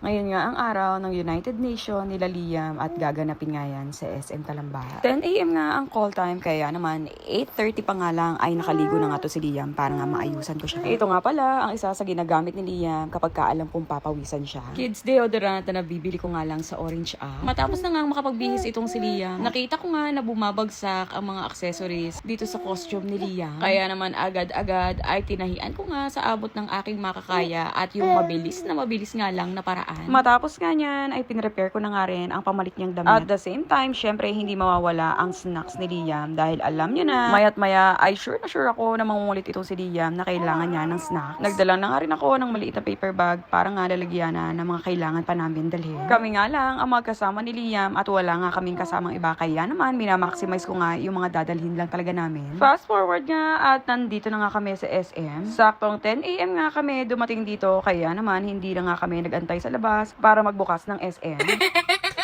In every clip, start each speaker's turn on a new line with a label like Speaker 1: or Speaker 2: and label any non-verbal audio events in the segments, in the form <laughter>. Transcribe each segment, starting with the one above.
Speaker 1: Ngayon nga ang araw ng United Nation nila Liam at gaganapin nga yan sa SM Talambaha. 10 a.m. nga ang call time kaya naman 8.30 pa nga lang ay nakaligo na nga to si Liam para nga maayusan ko siya. Ito nga pala ang isa sa ginagamit ni Liam kapag kaalam kong papawisan siya. Kids deodorant na nabibili ko nga lang sa Orange App. Matapos na nga makapagbihis itong si Liam, nakita ko nga na bumabagsak ang mga accessories dito sa costume ni Liam. Kaya naman agad-agad ay tinahian ko nga sa abot ng aking makakaya at yung mabilis na mabilis nga lang na paraan. Matapos nga niyan ay pinrepair ko na nga rin ang pamalit niyang damit. At the same time, syempre hindi mawawala ang snacks ni Liam dahil alam niyo na mayat maya ay sure na sure ako na mangungulit itong si Liam na kailangan niya ng snacks. Nagdala na nga rin ako ng maliit na paper bag para nga lalagyan na ng mga kailangan pa namin dalhin. Kami nga lang ang magkasama ni Liam at wala nga kaming kasamang iba kaya naman minamaximize ko nga yung mga dadalhin lang talaga namin. Fast forward nga at nandito na nga kami sa SM. Saktong 10 a.m. nga kami dumating dito kaya naman hindi na nga kami nagantay sa labas para magbukas ng SM. <laughs>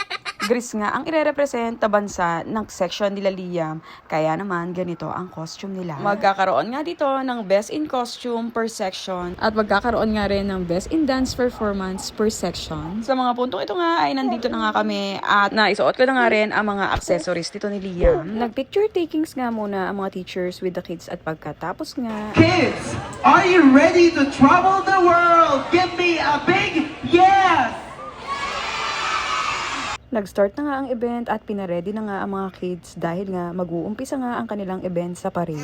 Speaker 1: Gris nga ang ire-represent na bansa ng section nila Liam. Kaya naman, ganito ang costume nila. Magkakaroon nga dito ng best in costume per section at magkakaroon nga rin ng best in dance performance per section. Sa mga puntong ito nga ay nandito na nga kami at naisuot ko na nga rin ang mga accessories dito ni Liam. Nag-picture takings nga muna ang mga teachers with the kids at pagkatapos nga
Speaker 2: Kids, are you ready to travel the world?
Speaker 1: Nag-start na nga ang event at pinaredy na nga ang mga kids dahil nga mag-uumpisa nga ang kanilang event sa parade.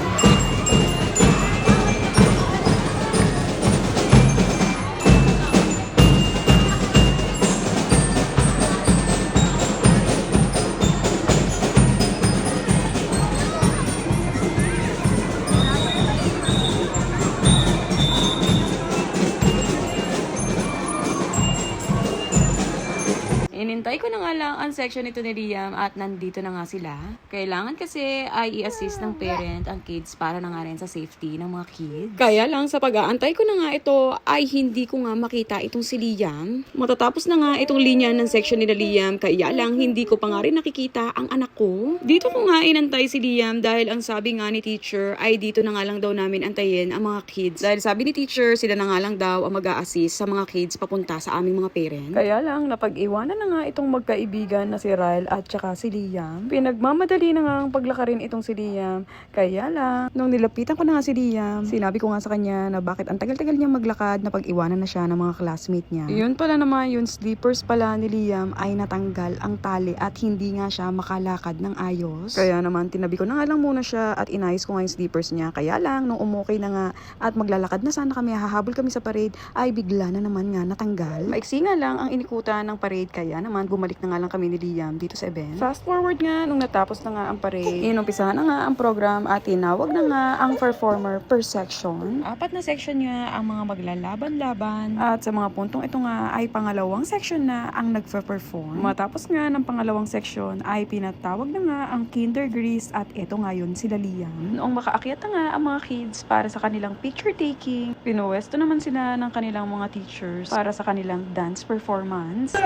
Speaker 1: Inintay ko na nga lang ang section nito ni Liam at nandito na nga sila. Kailangan kasi ay i-assist ng parent ang kids para na nga rin sa safety ng mga kids. Kaya lang sa pag-aantay ko na nga ito ay hindi ko nga makita itong si Liam. Matatapos na nga itong linya ng section ni Liam kaya lang hindi ko pa nga rin nakikita ang anak ko. Dito ko nga inantay si Liam dahil ang sabi nga ni teacher ay dito na nga lang daw namin antayin ang mga kids. Dahil sabi ni teacher sila na nga lang daw ang mag-a-assist sa mga kids papunta sa aming mga parents. Kaya lang napag-iwanan na nga itong magkaibigan na si Ryle at saka si Liam. Pinagmamadali na nga ang paglakarin itong si Liam. Kaya lang, nung nilapitan ko na nga si Liam, sinabi ko nga sa kanya na bakit ang tagal-tagal niyang maglakad na pag-iwanan na siya ng mga classmate niya. Yun pala naman, yung slippers pala ni Liam ay natanggal ang tali at hindi nga siya makalakad ng ayos. Kaya naman, tinabi ko na nga lang muna siya at inayos ko nga yung slippers niya. Kaya lang, nung umukay na nga at maglalakad na sana kami, hahabol kami sa parade, ay bigla na naman nga natanggal. Maiksi nga lang ang inikutan ng parade, kaya naman bumalik na nga lang kami ni Liam dito sa event. Fast forward nga, nung natapos na nga ang parade, inumpisahan na nga ang program at tinawag na nga ang performer per section. Apat na section nga ang mga maglalaban-laban at sa mga puntong ito nga ay pangalawang section na ang nagpa-perform. Matapos nga ng pangalawang section ay pinatawag na nga ang kinder grease at ito nga yun sila Liam. Noong makaakyat na nga ang mga kids para sa kanilang picture taking, pinuwesto naman sila ng kanilang mga teachers para sa kanilang dance performance.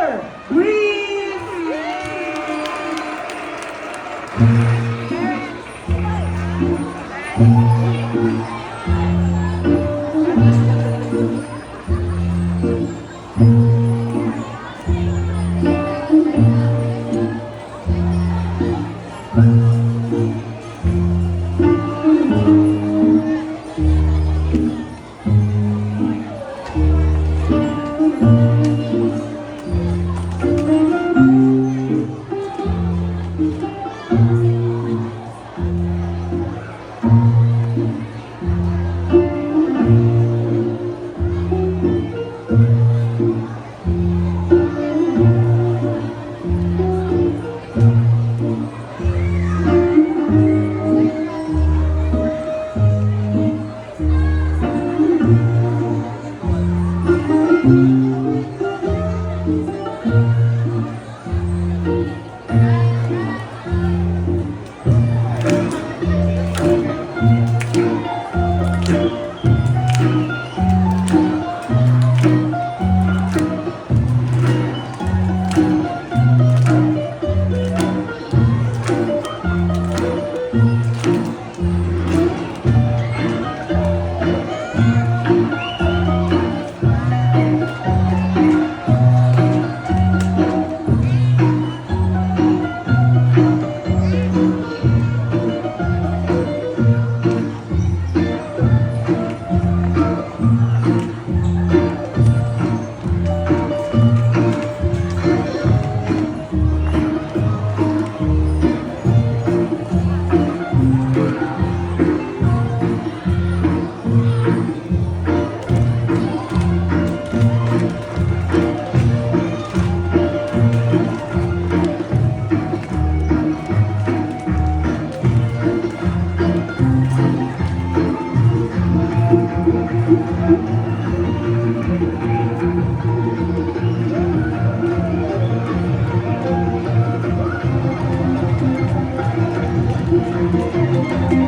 Speaker 2: Breathe!
Speaker 1: O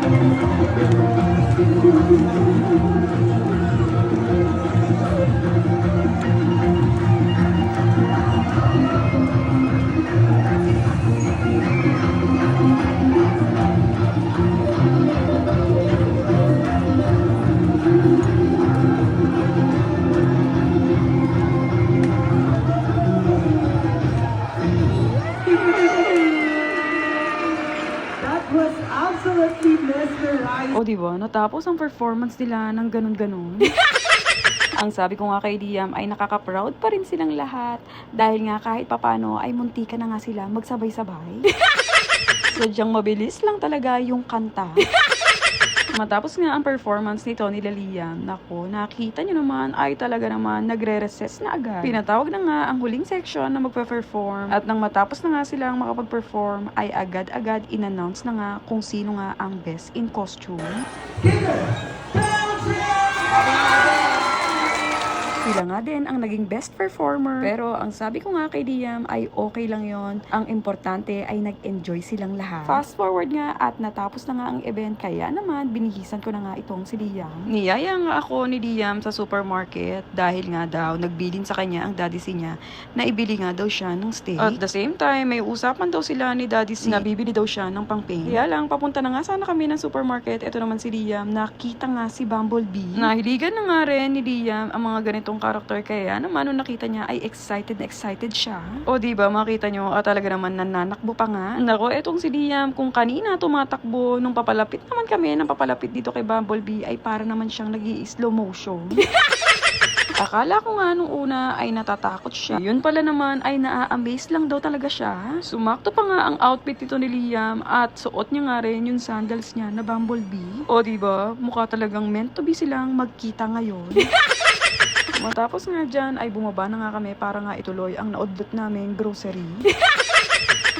Speaker 1: Thank you. Natapos ang performance nila ng ganun-ganun. <laughs> Ang sabi ko nga kay Liam ay nakaka-proud pa rin silang lahat dahil nga kahit papano ay muntika na nga sila magsabay-sabay. <laughs> Sadyang mabilis lang talaga yung kanta. Matapos nga ang performance nito ni Liam, nako, nakita nyo naman ay talaga naman nagre-recess na agad. Pinatawag na nga ang huling section na magpe-perform at nang matapos na nga silang makapag-perform ay agad-agad in-announce na nga kung sino nga ang best in costume. Sila nga din ang naging best performer. Pero ang sabi ko nga kay Liam ay okay lang yon. Ang importante ay nag-enjoy silang lahat. Fast forward nga at natapos na nga ang event. Kaya naman binihisan ko na nga itong si Liam. Niyaya nga ako ni Liam sa supermarket dahil nga daw nagbilin sa kanya ang daddy si niya na ibili nga daw siya ng steak. At the same time, may usapan daw sila ni daddy si na bibili daw siya ng pang-paint. Kaya lang, papunta na nga sana kami ng supermarket. Ito naman si Liam. Nakita nga si Bumblebee. Nahiligan na nga rin ni Liam ang mga ganitong karakter. Kaya naman, nung nakita niya ay excited na excited siya. O di ba makita nyo, ah, talaga naman nananakbo pa nga. Nako, etong si Liam, kung kanina tumatakbo, nung papalapit naman kami, nang papalapit dito kay Bumblebee, ay para naman siyang nag slow motion. <laughs> Akala ko nga nung una ay natatakot siya. Yun pala naman ay naa-amaze lang daw talaga siya. Sumakto pa nga ang outfit nito ni Liam at suot niya nga rin yung sandals niya na bumblebee. O di ba mukha talagang meant to be silang magkita ngayon. <laughs> Matapos nga dyan ay bumaba na nga kami para nga ituloy ang naudlot namin grocery. <laughs>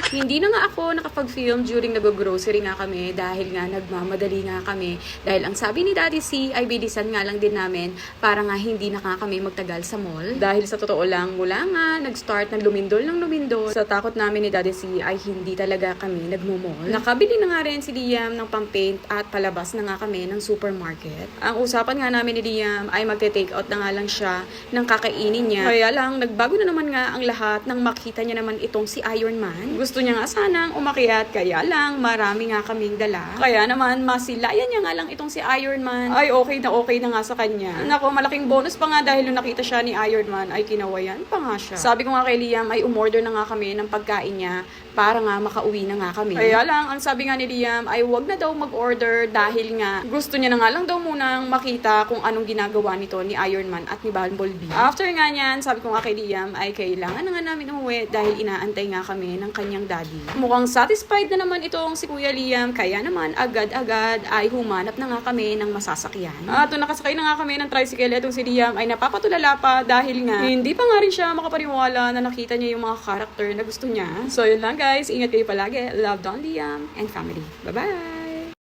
Speaker 1: Hindi na nga ako nakapag-film during nag-grocery nga kami dahil nga nagmamadali nga kami. Dahil ang sabi ni Daddy C ay bilisan nga lang din namin para nga hindi na nga kami magtagal sa mall. Dahil sa totoo lang, mula nga nag-start ng lumindol ng lumindol, sa takot namin ni Daddy C ay hindi talaga kami nagmumall. Nakabili na nga rin si Liam ng pampaint at palabas na nga kami ng supermarket. Ang usapan nga namin ni Liam ay magte-take out na nga lang siya ng kakainin niya. Kaya lang, nagbago na naman nga ang lahat nang makita niya naman itong si Iron Man. Gusto niya nga sanang umakyat, kaya lang marami nga kaming dala. Kaya naman, masilayan niya nga lang itong si Iron Man. Ay, okay na okay na nga sa kanya. Nako, malaking bonus pa nga dahil nung nakita siya ni Iron Man, ay kinawayan pa nga siya. Sabi ko nga kay Liam, ay umorder na nga kami ng pagkain niya para nga makauwi na nga kami. Kaya lang, ang sabi nga ni Liam ay wag na daw mag-order dahil nga gusto niya na nga lang daw munang makita kung anong ginagawa nito ni Iron Man at ni Bumblebee. After nga niyan, sabi ko nga kay Liam ay kailangan na nga namin umuwi dahil inaantay nga kami ng kanyang daddy. Mukhang satisfied na naman itong si Kuya Liam kaya naman agad-agad ay humanap na nga kami ng masasakyan. At nung nakasakay na nga kami ng tricycle, itong si Liam ay napapatulala pa dahil nga hindi pa nga rin siya makapaniwala na nakita niya yung mga character na gusto niya. So yun lang guys, ingat kayo palagi. Love Don Liam and family. Bye-bye!